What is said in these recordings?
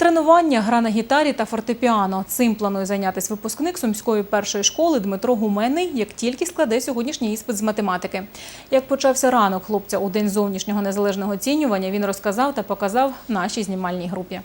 Тренування, гра на гітарі та фортепіано. Цим планує зайнятися випускник сумської першої школи Дмитро Гуменний, як тільки складе сьогоднішній іспит з математики. Як почався ранок хлопця у день зовнішнього незалежного оцінювання, він розказав та показав нашій знімальній групі.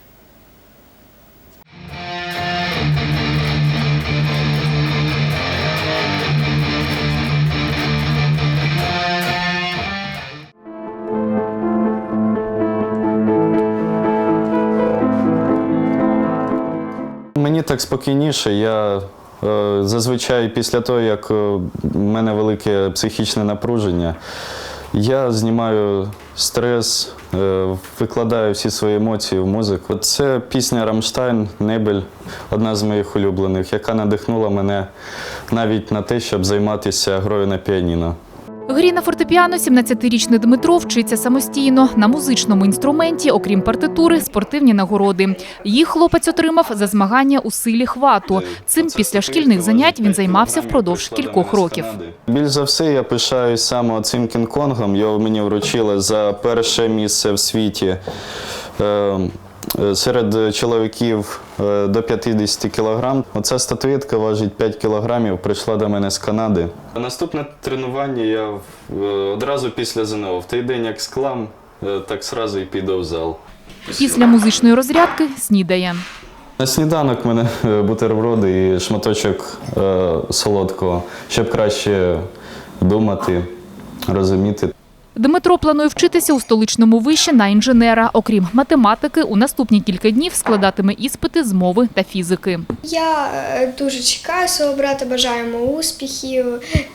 Мені так спокійніше. Я е, зазвичай після того, як е, в мене велике психічне напруження, я знімаю стрес, е, викладаю всі свої емоції в музику. Це пісня Рамштайн Небель, одна з моїх улюблених, яка надихнула мене навіть на те, щоб займатися грою на піаніно. Грі на фортепіано 17-річний Дмитро вчиться самостійно. На музичному інструменті, окрім партитури, спортивні нагороди. Їх хлопець отримав за змагання у силі хвату. Цим після шкільних занять він займався впродовж кількох років. Більш за все, я пишаюсь саме цим Кінг-Конгом. Його мені вручили за перше місце в світі. Е, Серед чоловіків е, до 50 кілограм. Оця статуетка важить 5 кілограмів, прийшла до мене з Канади. Наступне тренування я е, одразу після ЗНО. В той день як склам, так зразу і піду в зал. Після музичної розрядки снідає. На сніданок в мене бутерброди і шматочок солодкого, щоб краще думати, розуміти. Дмитро планує вчитися у столичному виші на інженера. Окрім математики, у наступні кілька днів складатиме іспити з мови та фізики. Я е, дуже чекаю свого брата, бажаю йому успіхів.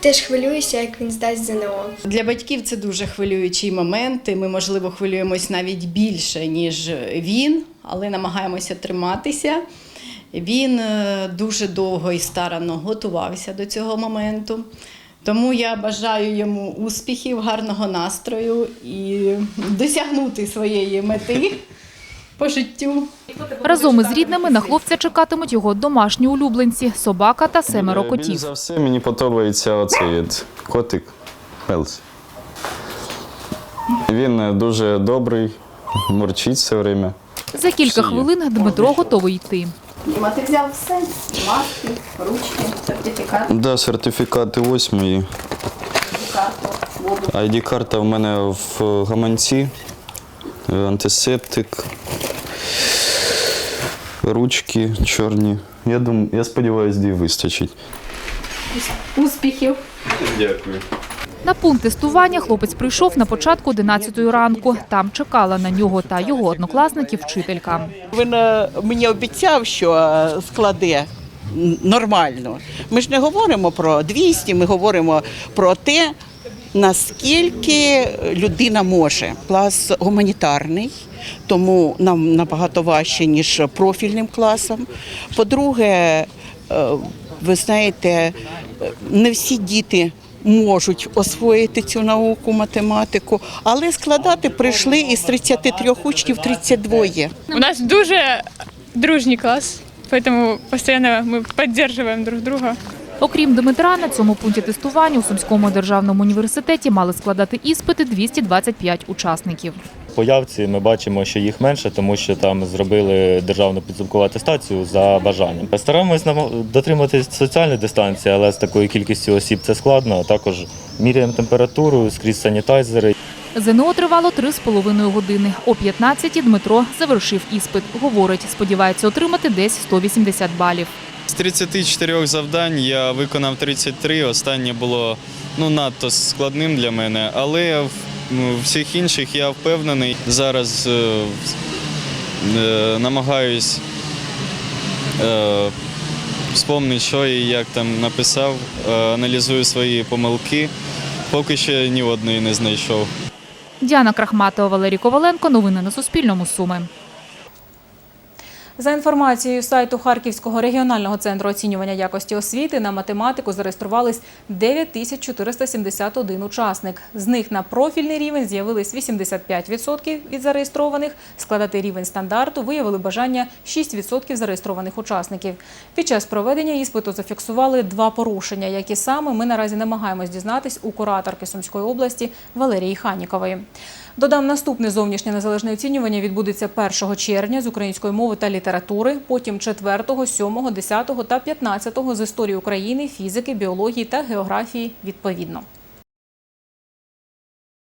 Теж хвилююся, як він здасть ЗНО. Для батьків це дуже хвилюючий момент. і Ми, можливо, хвилюємось навіть більше, ніж він, але намагаємося триматися. Він е, дуже довго і старанно готувався до цього моменту. Тому я бажаю йому успіхів, гарного настрою і досягнути своєї мети по життю. Разом із рідними на хлопця чекатимуть його домашні улюбленці – собака та семеро Більш котів. за все мені подобається оцей котик Пелс. Він е, дуже добрий, мурчить все время. За кілька хвилин Дмитро готовий йти. Діма, ти взяв все? Маски, ручки, сертифікат, Да, сертифікати ось мої. ID-карта в мене в гаманці, антисептик, ручки чорні. Я думаю, я сподіваюся, дві вистачить. Успіхів! Дякую. На пункт тестування хлопець прийшов на початку 11-ї ранку. Там чекала на нього та його однокласників вчителька. Він е, мені обіцяв, що е, складе нормально. Ми ж не говоримо про 200, ми говоримо про те, наскільки людина може. Клас гуманітарний, тому нам набагато важче, ніж профільним класом. По-друге, е, ви знаєте, не всі діти. Можуть освоїти цю науку, математику, але складати прийшли із 33 учнів 32. У нас дуже дружний класс, поэтому постоянно мы поддерживаем друг друга. Окрім Дмитра, на цьому пункті тестування у Сумському державному університеті мали складати іспити 225 учасників. По явці ми бачимо, що їх менше, тому що там зробили державну підсумкову атестацію за бажанням. Стараємось нам- дотримуватись соціальної дистанції, але з такою кількістю осіб це складно. Також міряємо температуру скрізь санітайзери. ЗНО тривало три з половиною години. О 15-ті Дмитро завершив іспит. Говорить, сподівається отримати десь 180 балів. З 34 завдань я виконав 33. Останнє було ну, надто складним для мене, але в ну, всіх інших я впевнений. Зараз е, е, намагаюсь е, вспомнити, що і як там написав, е, аналізую свої помилки. Поки що ні одної не знайшов. Діана Крахматова, Валерій Коваленко. Новини на Суспільному. Суми. За інформацією сайту Харківського регіонального центру оцінювання якості освіти на математику зареєструвались 9471 учасник. З них на профільний рівень з'явились 85% від зареєстрованих. Складати рівень стандарту виявили бажання 6% зареєстрованих учасників. Під час проведення іспиту зафіксували два порушення, які саме ми наразі намагаємось дізнатись у кураторки Сумської області Валерії Ханікової. Додам, наступне зовнішнє незалежне оцінювання відбудеться 1 червня з української мови та літератури, потім 4, 7, 10 та 15 з історії України, фізики, біології та географії відповідно.